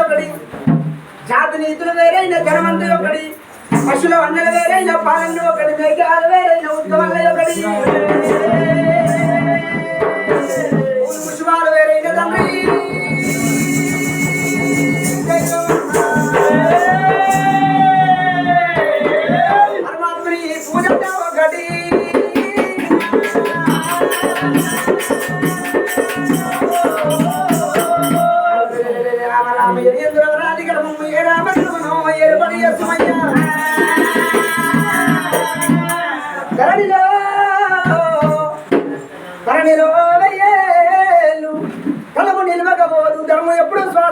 ఒకటి జాతి నీతులు వేరైన జనమంతులు ఒకటి పశువుల వందలు వేరైన పాలన ఒకటి మేఘాలు వేరైన ఉద్యమాలు ఒకటి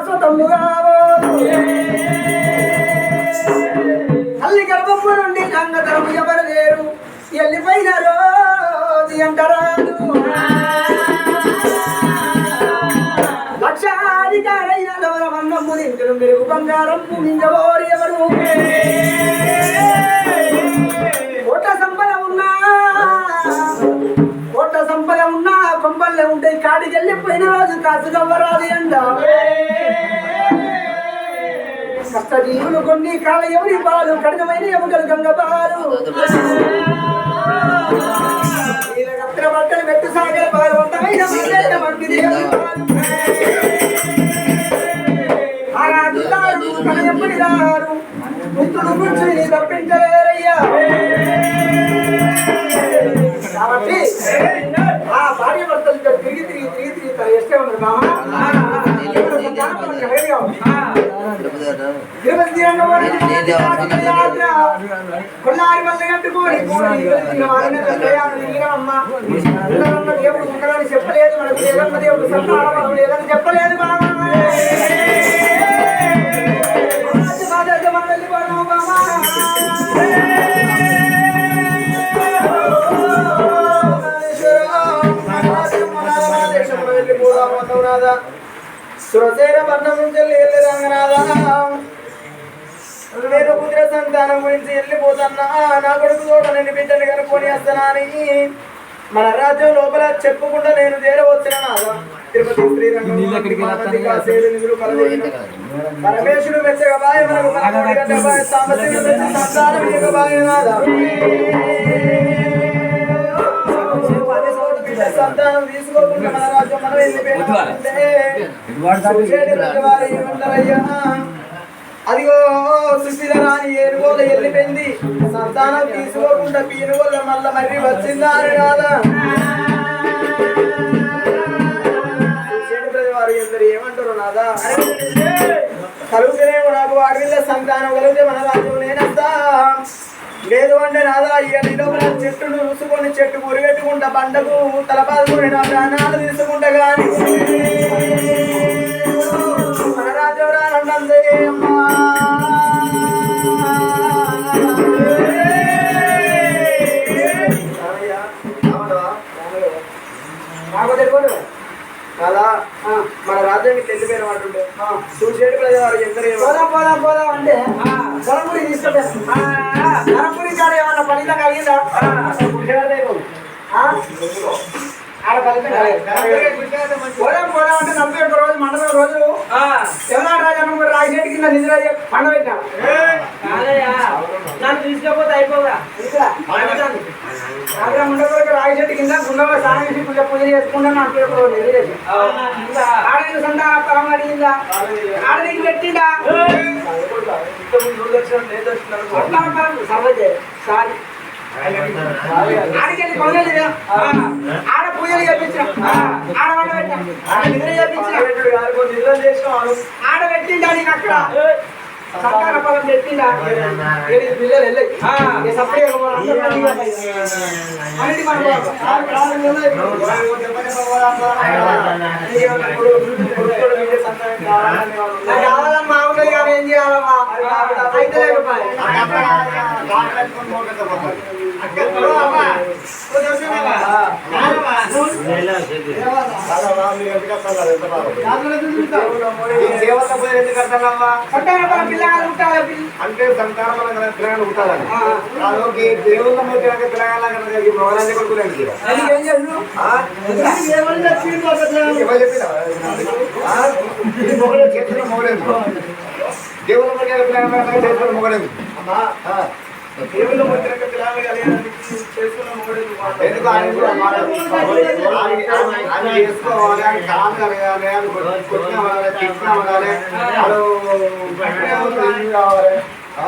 ఎప్పుడు తల్లి గర్భము నుండి రంగధరము ఎవరు లేరు ఎల్లిపోయిన రోజు ఎంటరాదు లక్షాధికారైన లవరమన్నము దింకలు మెరుగు బంగారం మింగబోరు ఎవరు? కోట సంపద ఉన్నా కోట సంపద ఉన్నా కొంపల్లే ఉంటాయి కాడికి వెళ్ళిపోయినా రోజు కాసు కవ్వరాది అండ కష్టజీవులు కొన్ని కాల ఎవరి పాలు కఠినమైన ఎముకలు గంగ పాలు నీలగత్ర బట్టలు పెట్టు సాగర పాలు వంటమైన మల్లెల మంది దేవుని తీరంగా పోయి యాత్ర. కొల్లారి వల్ల కట్టుకోని దేవుడు ఉండరని చెప్పలేదు మనకు లేదన్న దేవుడు సంతానం లేదని చెప్పలేదు మామ వెళ్ళిపోదాము మామ సురసేన వర్ణం నుంచి వెళ్ళి రంగనాథ నేను కుదిర సంతానం గురించి వెళ్ళిపోతున్నా నా కొడుకు తోట నేను బిడ్డని కనుక్కొని వస్తానని మన రాజ్యం లోపల చెప్పుకుంటా నేను చేరవచ్చిన నాద తిరుపతి శ్రీరంగం. పరమేశ్వరుడు మెచ్చగా బాయ మనకు సంతానం బాయ నాద. సంతానం తీసుకోకుండా మన రాజ్యం మనం వెళ్ళిపోయినామంటే చూసేటి ప్రతివారు ఏమంటారయ్యా? అదిగో సుశీల రాణి ఏనుగోల వెళ్ళిపోయింది సంతానం తీసుకోకుండా పీనుగోల మళ్ళా మర్రి వచ్చిందా అని కాదా? ఎందరు ఏమంటారు నాదా? కలుగుతేనేమో నాకు అడవిలో సంతానం కలిగితే మన రాజ్యం నేనస్తా లేదు అంటే నాదా ఇక లోపల చెట్టును చూసుకొని చెట్టు మురిగెట్టుకుంటా పంటకు తలపాదుకుని నా ప్రాణాలు తీసుకుంటా గాని. మన అమ్మా. అలా మన రాజ్యానికి వెళ్ళిపోయిన వాడు ఉండే. చూసేటి ప్రజలు పోదాం పోదాం పోదాం అంటే ధనపురి తీసుకొచ్చేస్తాం ధనపురి అంటే నలభై ఒక్క రోజు మండలం రోజు. తెలంగాణ రాజన్న కూడా రాజశేఖర్ కింద నిధులు పండ పెట్టాం తీసుకపోతే అయిపోగా రాజశేఖర్ కింద గుండెలో స్నానం చేసి పూజ పూజ చేసుకుంటా నాకు ఒక రోజు. ఆడని సంతాన పరం అడిగిందా? ఆడనికి పెట్టిందా? సంతాన పరం సర్వజయ సారీ. ఆడికెళ్ళి కొనలేదు ఆడ పూజలు చేపించిన. ఆడ వంట ఆడ నిద్ర చేపించిన. ఆడ పెట్టిండా నీకు అక్కడ. సంతాన పరం పెట్టిండా పిల్లలు అన్నిటి మన కావాలమ్మా కానీ ఏం చేయాలమ్మా? అయితే రూపాయలు సంతాన పరం పిల్లగాలు ఉంటాయి పిల్ల అంటే సంతానం పిల్లగాడు ఉంటాదని కాదు దేవుళ్ళ మధ్య పిల్లగాళ్ళ మొగలాంటి కొడుకులేండి అది ఏం చేస్తున్నావు ఎవరు చెప్పినా? మొగలేదు మొగలేదు దేవుళ్ళ ముద్రక పిల్లలు కలిగడానికి చేసుకున్న మొగుడు ఎందుకు ఆయన కూడా మాట ఆయన- ఆయన చేసుకోవాలి ఆయన కాలు కలగాలి ఆయన కొట్టిన వడాలి తిట్టిన వడాలి వాళ్ళు వెంటనే వాళ్ళు ఇల్లు కావాలి ఆ,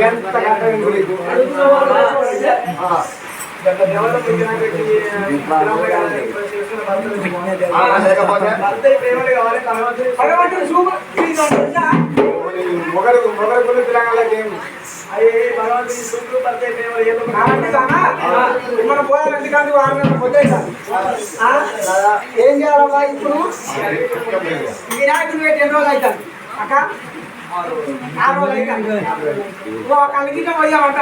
ఎంత కష్టం ఉంటుందా? మొగలు మొగలు గుళ్ళు మనం పోయాలి కానీ వారిని నెలలు ఏం చేయాలమ్మా ఇప్పుడు వినాయకుడు పెట్టి ఎన్ని రోజులు అవుతాను అక్క ఆ రోజు అవుతాను ఒక కలిగిన పోయామంట